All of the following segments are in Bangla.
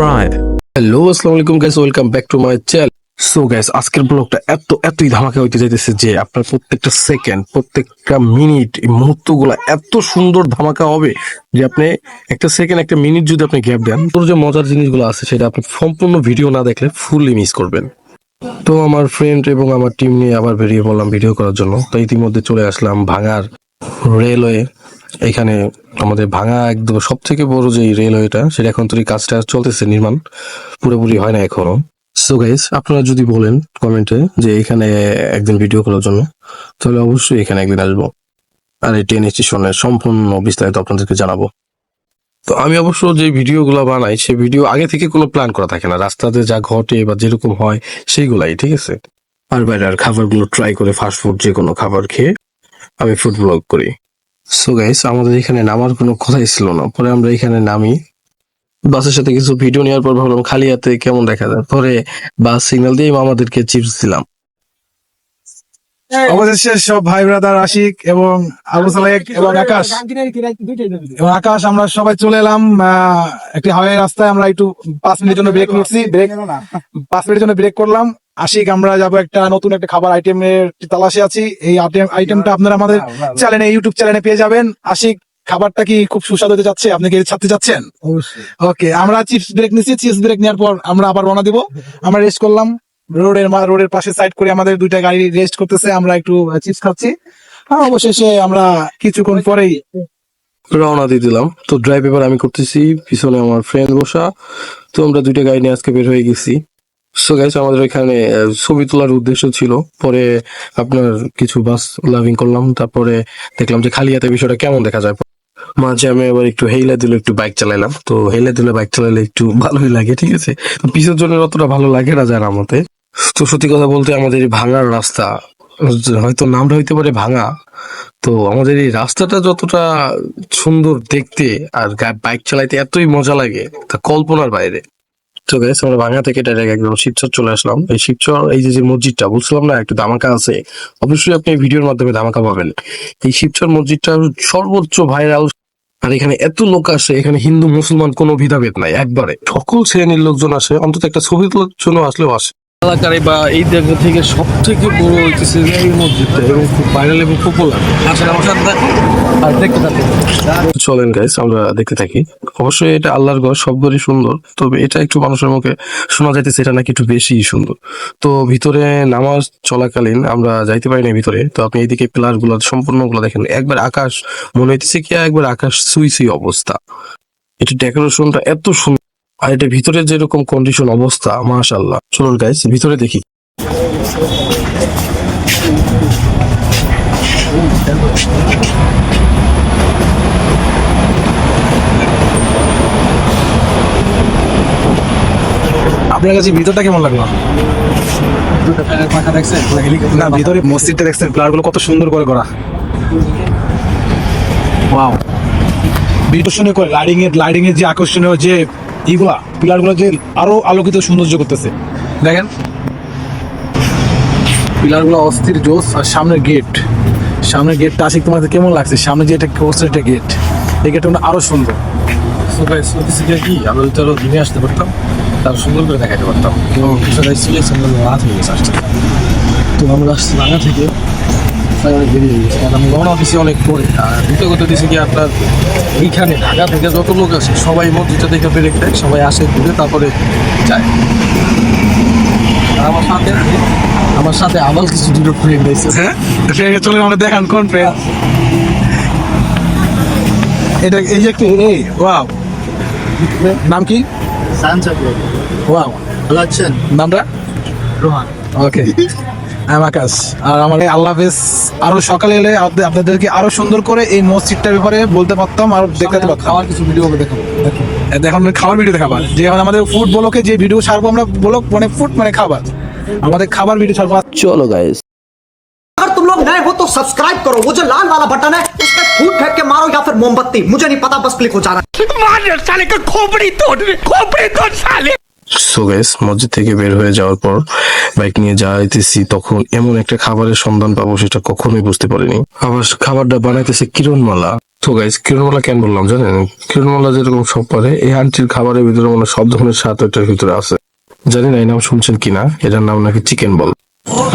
subscribe. হ্যালো আসসালামু আলাইকুম guys welcome back to my channel so guys আজকের ব্লগটা এত, এতই ধামাকা হইতে যাইতেছে যে আপনার প্রত্যেকটা সেকেন্ড প্রত্যেকটা মিনিট এই মুহূর্তগুলো এত সুন্দর ধামাকা হবে যে আপনি একটা সেকেন্ড একটা মিনিট যদি আপনি গ্যাপ দেন, তোর যে মজার জিনিসগুলো আছে সেটা আপনি সম্পূর্ণ ভিডিও না দেখলে ফুললি মিস করবেন। তো আমার ফ্রেন্ড এবং আমার টিম নিয়ে আবার বেরিয়ে পড়লাম ভিডিও করার জন্য। তো ইতিমধ্যে চলে আসলাম ভাঙার রেলওয়ে এখানে আমাদের ভাঙা একদম সব থেকে বড় যে রেলওয়েটা, সেটা এখন তো এই কাজটা চলতেছে, নির্মাণ পুরোপুরি হয় না এখনও। সো গাইস আপনারা যদি বলেন কমেন্টে যে এখানে একদিন ভিডিও করার জন্য, তাহলে অবশ্যই এখানে একদিন আসব। আর এই ট্রেন স্টেশনের সম্পূর্ণ বিস্তারিত আপনাদেরকে জানাব। তো আমি অবশ্য যে ভিডিওগুলো বানাই সেই ভিডিও আগে থেকে কোনো প্ল্যান করা থাকে না। রাস্তাতে যা ঘটে বা যেরকম হয়, সেইগুলাই, ঠিক আছে? আর বাইরে আর খাবারগুলো ট্রাই করে ফাস্টফুড যে কোনো খাবার খেয়ে আমি ফুড ব্লগ করি। সো গাইস আমাদের এখানে নামার কোনো কথাই ছিল না। পরে আমরা এখানে নামি। বাসের সাথে কিছু ভিডিও নেওয়ার পর ভাবলাম খালি হাতে কেমন দেখা যায়। পরে বাস সিগন্যাল দিয়ে আমাদেরকে চিপস দিলাম। অবশেষে সব ভাই ব্রাদার আশিক এবং আবু সালেক এবং আকাশ। এবং আকাশ আমরা সবাই চলে এলাম আহ, একটি হাওয়াই রাস্তায়। আমরা একটু পাঁচ মিনিটের জন্য ব্রেক করছি ব্রেক পাঁচ মিনিটের জন্য ব্রেক করলাম। আশিক আমরা যাব একটা নতুন একটা খাবার আইটেমের তালাশে আছি। এই আইটেমটা আপনারা আমাদের চ্যানেলে ইউটিউব চ্যানেলে পেয়ে যাবেন। আশিক খাবারটা কি খুব সুস্বাদু হতে যাচ্ছে? আপনি কি ছাড়তে যাচ্ছেন? ওকে আমরা চিপস ব্রেক নিচ্ছি। চিপস ব্রেক নেওয়ার পর আমরা আবার রওনা দিব। আমরা রেস্ট করলাম। রোডের মা রোডের পাশে সাইড করে আমাদের দুইটা গাড়ি রেস্ট করতেছে। আমরা একটু চিপস খাচ্ছি। হ্যাঁ অবশেষে আমরা কিছুক্ষণ পরেই রওনা দিয়ে দিলাম। তো ড্রাইভ এবার আমি করতেছি। পিছনে আমার ফ্রেন্ড বসা। তো আমরা দুইটা গাড়ি নিয়ে আজকে বের হয়ে গেছি। সো গাইস আমাদের এখানে ছবি তোলার উদ্দেশ্য ছিল। পরে আপনার কিছু বাস লাভিং করলাম। তারপরে দেখলাম যে খালি হাতে বিষয়টা কেমন দেখা যায়। মাঝে আমি আবার একটু হেইলা দিলে একটু বাইক চালাইলাম। তো হেইলা দিলে বাইক চালাইলে একটু ভালোই লাগে, ঠিক আছে? পিছের জন্য অতটা ভালো লাগে না যার আমাতে। তো সত্যি কথা বলতে আমাদের ভাঙার রাস্তা, হয়তো নামটা হইতে পারে ভাঙা। তো আমাদের এই রাস্তাটা যতটা সুন্দর দেখতে আর বাইক চালাইতে এতই মজা লাগে, তা কল্পনার বাইরে। তো গাইস ভাঙা থেকে ডাইরেক্ট একদম শিবচর চলে আসলাম। এই শিবচর, এই যে যে মসজিদটা বলছিলাম না, একটু ধামাকা আছে। অবশ্যই আপনি ভিডিওর মাধ্যমে ধামাকা পাবেন। এই শিবচর মসজিদটা সর্বোচ্চ ভাইরাল আর এখানে এত লোক আসে, এখানে হিন্দু, মুসলমান কোনো ভিদাভেদ নাই, একবারে। সকল শ্রেণির লোকজন আসে, অন্তত একটা ছবি তোলার জন্য আসলেও আসে। এলাকার বা এই জায়গা থেকে সব থেকে বড় যে এই মসজিদটা এবং খুব ভাইরাল এবং পপুলার আসলে আমার সাথে আর দেখতে থাকো চলেন গাইস আমরা দেখতে থাকি। অবশ্যই এটা আল্লাহর ঘর সব ঘরই সুন্দর। তবে এটা একটু মানুষের মুখে শোনা যাইতেছে এটা নাকি একটু বেশি সুন্দর। তো ভিতরে নামাজ চলাকালীন আমরা যাইতে পারি না ভিতরে। তো আপনি এইদিকে পিলারগুলো সম্পূর্ণগুলো দেখেন। একবার আকাশ মনে হইতেছে কি একবার আকাশ সুই সুই অবস্থা। এটা ডেকোরেশনটা এত সুন্দর। আর এটা ভিতরে যেরকম কন্ডিশন অবস্থা মাশাল্লাহ চলুন গাইস ভিতরে দেখি। আপনার কাছে ভিতরটা কেমন লাগল? না, ভিতরে মসজিদটা দেখছেন প্লারগুলো কত সুন্দর করে করা ওয়াও বিটুসনে করে লাইটিং এর লাইটিং এর যে আকর্ষণীয় যে ইগুলা পিলারগুলো যে আরও আলোকিত সৌন্দর্য করতেছে। দেখেন। পিলারগুলো অস্থির জোস আর সামনের গেট সামনের গেটটা আসি তোমাদের কেমন লাগছে? সামনে যে এটা কোর্সের একটা গেট এই গেটটা আরও সুন্দর। কি? দিনে আসতে পারতাম। তার সুন্দর করে দেখাতে পারতাম। তো কিছু আমরা রাত হয়ে গেছে আসতে। তো আমরা আসছি বাংলা থেকে। অনেক হয়ে গেছে কারণ আমি রওনা দিছি অনেক পরে আর দ্বিতীয় কথা কি আপনার এইখানে ঢাকা থেকে যত লোক আসে সবাই মসজিদটা দেখে ব্রেক দেয় সবাই আসে ঘুরে তারপরে যায় আর আমার সাথে আমার সাথে আবার কিছু দুটো ফ্রেন্ড এসেছে হ্যাঁ ফ্রেন্ড চলে আমরা দেখান কোন ফ্রেন্ড এটা এই যে একটু এই ওয়াও নাম কি? ওয়াও ভালো আছেন নামটা? রোহান। ওকে আমি আকাশ আর আমার এই আল্লাহ হাফেজ আরো সকালে এলে আপনি- আপনাদেরকে আরো সুন্দর করে এই মসজিদটার ব্যাপারে বলতে পারতাম আর দেখাতে পারতাম খাওয়ার কিছু ভিডিও দেখাবো এখন খাবার ভিডিও দেখাবার যে এখন আমাদের ফুড ব্লকে যে ভিডিও ছাড়বো আমরা ব্লক মানে ফুড মানে খাবার আমাদের খাবার ভিডিও ছাড়বো চলো গাইস अगर तुम लोग नए हो तो सब्सक्राइब करो वो जो लाल वाला बटन है उस पर फूट फेंक के मारो या फिर मोमबत्ती मुझे नहीं पता बस क्लिक हो जाना মসজিদ থেকে বের হয়ে যাওয়ার পর বাইক নিয়ে যাইতেছি তখন এমন একটা খাবারের সন্ধান পাবো সেটা কখনোই বুঝতে পারিনি। আবার খাবারটা বানাইতেছে কিরণমালা। তো গাইস কিরণমালা কেন বললাম জানেন? কিরণমালা যেরকম সব পারে, এই আন্টির খাবারের ভিতরে মানে সব ধরনের স্বাদ ওইটার ভিতরে আছে। জানি না এই নাম শুনছেন কিনা, এটার নাম নাকি চিকেন বল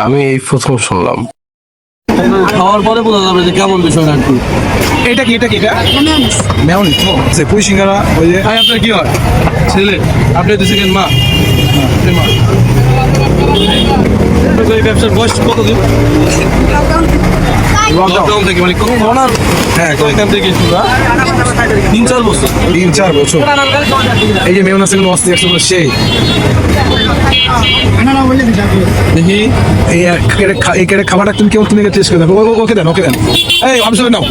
আমি এই প্রথম শুনলাম। খাওয়ার পরে বোঝা যাবে যে কেমন বিষয় আর কি। এটা কি এটা কি এটা? মেয়নি সে পুঁই সিঙ্গারা ওই যে ভাই আপনার কি হয়? ছেলে আপনি তো সেকেন্ড মা? হ্যাঁ, মা। ব্যবসার বয়স কতদিন? লকডাউন থেকে মানে করোনার হ্যাঁ এখান থেকে তিন চার বছর। তিন চার বছর। এই যে সেগুলো একশো সেই। দেখি। এই এই কেটে খাবারটা তুমি কেমন তুমি টেস্ট করে দেখো। ওকে দেন ওকে দেন। এই আমি সবাই নাও।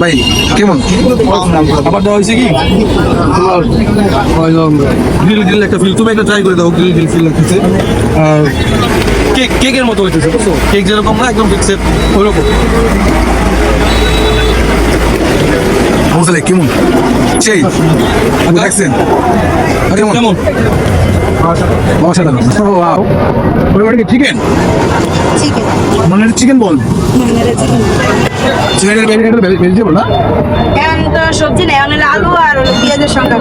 ভাই কেমন? খাবার দেওয়া হয়েছে কি? গ্রিল গ্রিল একটা ফিল তুমি একটা ট্রাই করে দাও গ্রিল গ্রিল ফিল লাগতেছে আর কেক কেকের মতো হইতেছে বুঝছ? কেক যেরকম না একদম ফিক্সেড ওইরকম। বুঝলে কেমন? সেই দেখছেন? কেমন? কেমন? অসাধারণ। ওয়াও ওটা কি চিকেন চিকেন মানে চিকেন বল। চিকেনের ভেজিটেবল না? এখন তো সবজি নেই আলু আর পেঁয়াজের সংখ্যা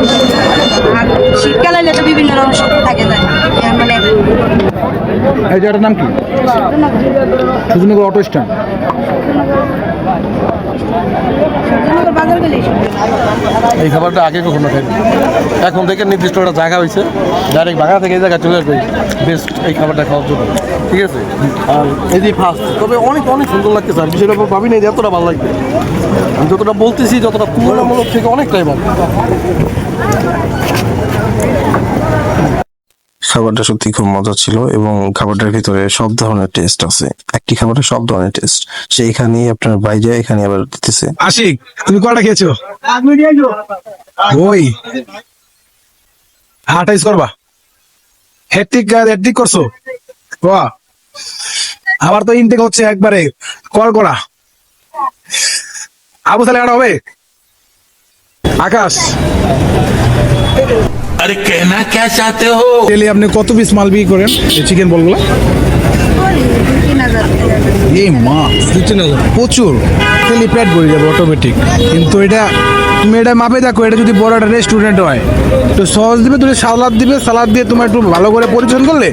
আর শীতকালে হলে তো বিভিন্ন রকম সবজি থাকে যায় মানে এই জায়গাটার নাম কি? সুজনগর অটো স্ট্যান্ড সুন্দর বাজার গেলেই সবজি এই খাবারটা আগে কখনো খাইনি। এখন থেকে নির্দিষ্ট একটা জায়গা হয়েছে ডাইরেক্ট বাঘা থেকে এই জায়গায় চলে আসবে বেস্ট এই খাবারটা খাওয়ার জন্য। ঠিক আছে? আর এই যে ফার্স্ট তবে অনেক অনেক সুন্দর লাগছে স্যার আর ব্যাপার ভাবি না এতটা ভালো লাগবে। আমি যতটা বলতেছি, যতটা তুলনামূলক থেকে অনেকটাই ভালো। খাবারটা সত্যি খুব মজা ছিল এবং খাবারটার ভিতরে সব ধরনের টেস্ট আছে। একটি খাবারের সব ধরনের টেস্ট সেইখানেই আপনার বাইরে এখানে আবার দিতেছে। আশিক তুমি কটা খেয়েছো? ওই। হাটাইস করবা। হেট্রিক হেট্রিক করছ? বাহ। আবার তো ইনটেক হচ্ছে একবারে কল করা আবু তাহলে আর হবে? আকাশ। আরে কেনা কে চাতে হো? তেলে আপনি কত পিস মাল বিক্রি করেন? এই চিকেন বলগুলো? এই মা দু হাজার। প্রচুর। ডেলি পেট ভরে যাবে অটোমেটিক কিন্তু এটা তুমি এটা মাপে দেখো এটা যদি বড় একটা রেস্টুরেন্ট হয় তো সস দিবে তুমি সালাদ দিবে সালাদ দিয়ে তোমার একটু ভালো করে পরিচয় করলে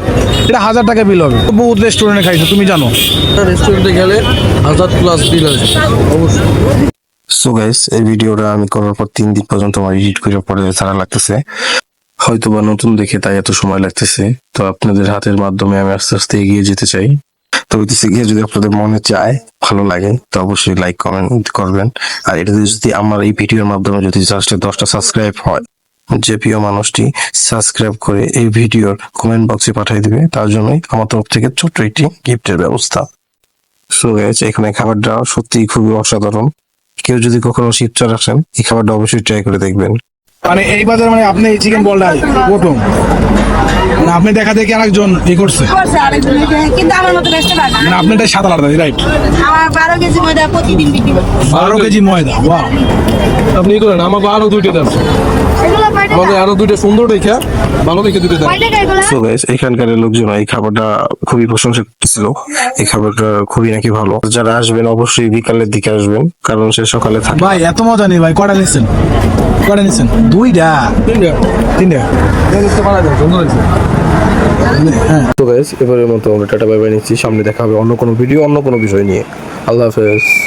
এটা হাজার টাকা বিল হবে। বহুত রেস্টুরেন্টে খাইছো তুমি জানো। রেস্টুরেন্টে গেলে হাজার প্লাস বিল আছে অবশ্যই। সো গাইস এই ভিডিওটা আমি করার পর তিন দিন পর্যন্ত আমার এডিট করার পরে সারা লাগতেছে। হয়তো বা নতুন দেখে তাই এত সময় লাগতেছে। তো আপনাদের হাতের মাধ্যমে আমি আস্তে আস্তে এগিয়ে যেতে চাই। তো হইতেছে গিয়ে যদি আপনাদের মনে চায়, ভালো লাগে, তো অবশ্যই লাইক কমেন্ট করবেন। আর এটা যদি আমার এই ভিডিওর মাধ্যমে যদি জাস্ট দশটা সাবস্ক্রাইব হয়, যে প্রিয় মানুষটি সাবস্ক্রাইব করে এই ভিডিওর কমেন্ট বক্সে পাঠিয়ে দিবে, তার জন্যই আমার তরফ থেকে ছোট্ট একটি গিফটের ব্যবস্থা। সো গাইস এখানে খাবারটা সত্যিই খুবই অসাধারণ। কেউ যদি কখনো শিবচর আসেন, এই খাবারটা অবশ্যই ট্রাই করে দেখবেন। মানে এই বাজার মানে আপনি এই চিকেন বলটা প্রথম। মানে আপনি দেখা দেখি আরেকজন ই করছে। করছে আরেকজন কিন্তু আমার মতো বেস্ট পারবে মানে আপনি এটা সাত আলাদা রাইট আমার বারো কেজি ময়দা প্রতিদিন বিক্রি করি কেজি ময়দা বাহ আপনি করেন আমাকে আরও দুইটা দেন। আমাদের আরও দুইটা সুন্দর দেখে ভালো দেখে এগুলো? সো গাইস এখানকার লোকজন এই খাবারটা খুবই প্রশংসা করতেছিল। এই খাবারটা খুবই নাকি ভালো। যারা আসবেন অবশ্যই বিকালের দিকে আসবেন কারণ সে সকালে থাকে। ভাই এত মজা নেই ভাই। কটা নিছেন? কটা নিছেন? দুইটা? তিনটা। তিনটা? হ্যাঁ। তো গাইস এবারের মতো আমরা টাটা বাই বাই নিচ্ছি। সামনে দেখা হবে অন্য কোনো ভিডিও অন্য কোনো বিষয় নিয়ে। আল্লাহ হাফেজ।